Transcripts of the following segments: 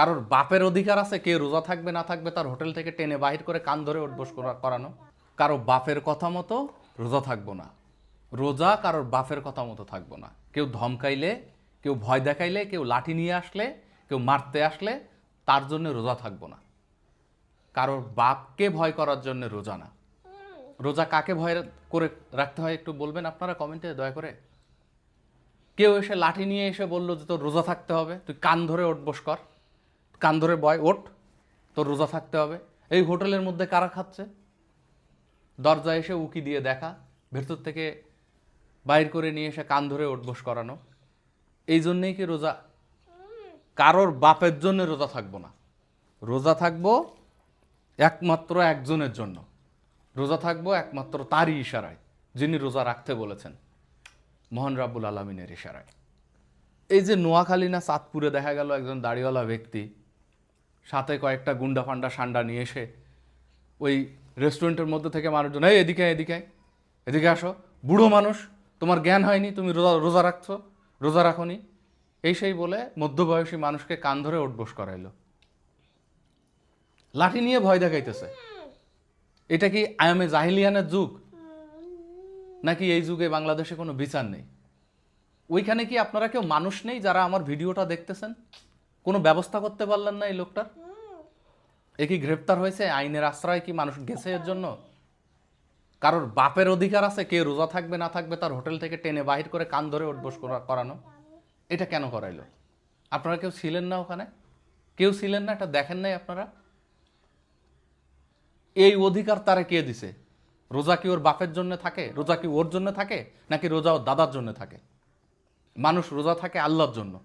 কারোর বাপের অধিকার আছে কে রোজা থাকবে, না থাকবে, তার হোটেল থেকে টেনে বাহির করে কান ধরে উঠবোস করা- করানো। কারও বাপের কথা মতো রোজা থাকব না। রোজা কারোর বাপের কথা মতো থাকব না। কেউ ধমকাইলে, কেউ ভয় দেখাইলে, কেউ লাঠি নিয়ে আসলে, কেউ মারতে আসলে তার জন্য রোজা থাকব না। কারোর বাপকে ভয় করার জন্য রোজা না। রোজা কাকে ভয় করে রাখতে হয় একটু বলবেন আপনারা কমেন্টে, দয়া করে? কেউ এসে লাঠি নিয়ে এসে বলল যে তোর রোজা থাকতে হবে, তুই কান ধরে ওঠ বস কর। কান ধরে বয়, ওঠ, তোর রোজা থাকতে হবে। এই হোটেলের মধ্যে কারা খাচ্ছে? দরজা এসে উকি দিয়ে দেখা, ভেতর থেকে বাইর করে নিয়ে এসে কান ধরে উঠবোস করানো। এই জন্যেই কি রোজা, কারোর বাপের জন্য রোজা থাকব না। রোজা থাকব একমাত্র একজনের জন্য। রোজা থাকব একমাত্র তারই ইশারায়, যিনি রোজা রাখতে বলেছেন। মোহন রাব্বুল আলমিনের ইশারায়। এই যে নোয়াখালী না চাঁদপুরে দেখা গেল একজন দাড়িওয়ালা ব্যক্তি সাথে কয়েকটা গুন্ডা ফান্ডা সান্ডা নিয়ে এসে ওই রেস্টুরেন্টের মধ্যে থেকে মানুষজন, এই এদিকে এদিকে এদিকে আসো। বুড়ো মানুষ, তোমার জ্ঞান হয়নি, তুমি রোজা রোজা রাখছো, রোজা রাখোনি। এই সেই বলে মধ্যবয়সী মানুষকে কান ধরে উঠবোস করাইলো। লাঠি নিয়ে ভয় দেখাইতেছে। এটা কি আয়ামে জাহিলিয়ানের যুগ? নাকি এই যুগে বাংলাদেশে কোনো বিচার নেই? ওইখানে কি আপনারা কেউ মানুষ নেই যারা আমার ভিডিওটা দেখতেছেন? কোনো ব্যবস্থা করতে পারলেন না এই লোকটার এ কি গ্রেপ্তার হয়েছে? আইনের আশ্রয় কি মানুষ গেছে এর জন্য? কারোর বাপের অধিকার আছে? কে রোজা থাকবে না থাকবে তার হোটেল থেকে টেনে বাহির করে কান ধরে উঠবোস করা- করানো? এটা কেন করাইলো? আপনারা কেউ ছিলেন না ওখানে? কেউ ছিলেন না? এটা দেখেন নাই আপনারা? এই অধিকার তারা কে দিছে? রোজা কি ওর বাপের জন্য থাকে? রোজা কি ওর জন্য থাকে? নাকি রোজা ওর দাদার জন্য থাকে? মানুষ রোজা থাকে আল্লাহর জন্য।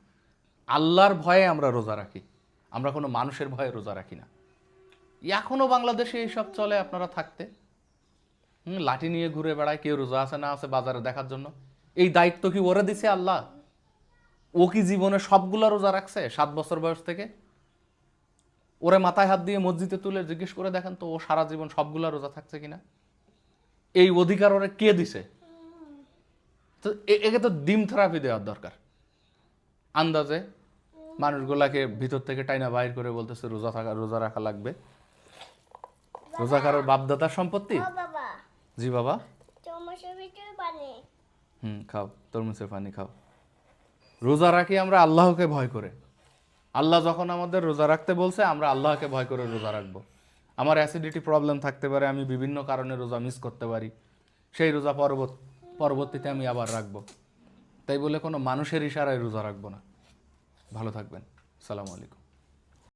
আল্লাহর ভয়ে আমরা রোজা রাখি। আমরা কোনো মানুষের ভয়ে রোজা রাখি না। এখনও বাংলাদেশে এইসব চলে আপনারা থাকতে। হুম, লাঠি নিয়ে ঘুরে বেড়ায় কেউ রোজা আছে না আছে বাজারে দেখার জন্য। এই দায়িত্ব কি ওরে দিছে আল্লাহ? ও কি জীবনে সবগুলা রোজা রাখছে সাত বছর বয়স থেকে? ওরে মাথায় হাত দিয়ে মসজিদে তুলে জিজ্ঞেস করে দেখেন তো ও সারা জীবন সবগুলো রোজা থাকছে কিনা? এই অধিকার ওরে কে দিছে? তো একে তো ডিম থেরাপি দেওয়ার দরকার। আন্দাজে মানুষগুলাকে ভিতর থেকে টাইনা বাইর করে বলতেছে রোজা থাকা রোজা রাখা লাগবে। রোজা কারোর বাপদাদার সম্পত্তি? জি বাবা। হুম খাও তরমুজের পানি খাও। রোজা রাখি আমরা আল্লাহকে ভয় করে। আল্লাহ যখন আমাদের রোজা রাখতে বলছে আমরা আল্লাহকে ভয় করে রোজা রাখব। আমার অ্যাসিডিটি প্রবলেম থাকতে পারে আমি বিভিন্ন কারণে রোজা মিস করতে পারি। সেই রোজা পরবর্ত পরবর্তীতে আমি আবার রাখব। তাই বলে কোনো মানুষের ইশারায় রোজা রাখব না। ভালো থাকবেন। সালামু আলাইকুম।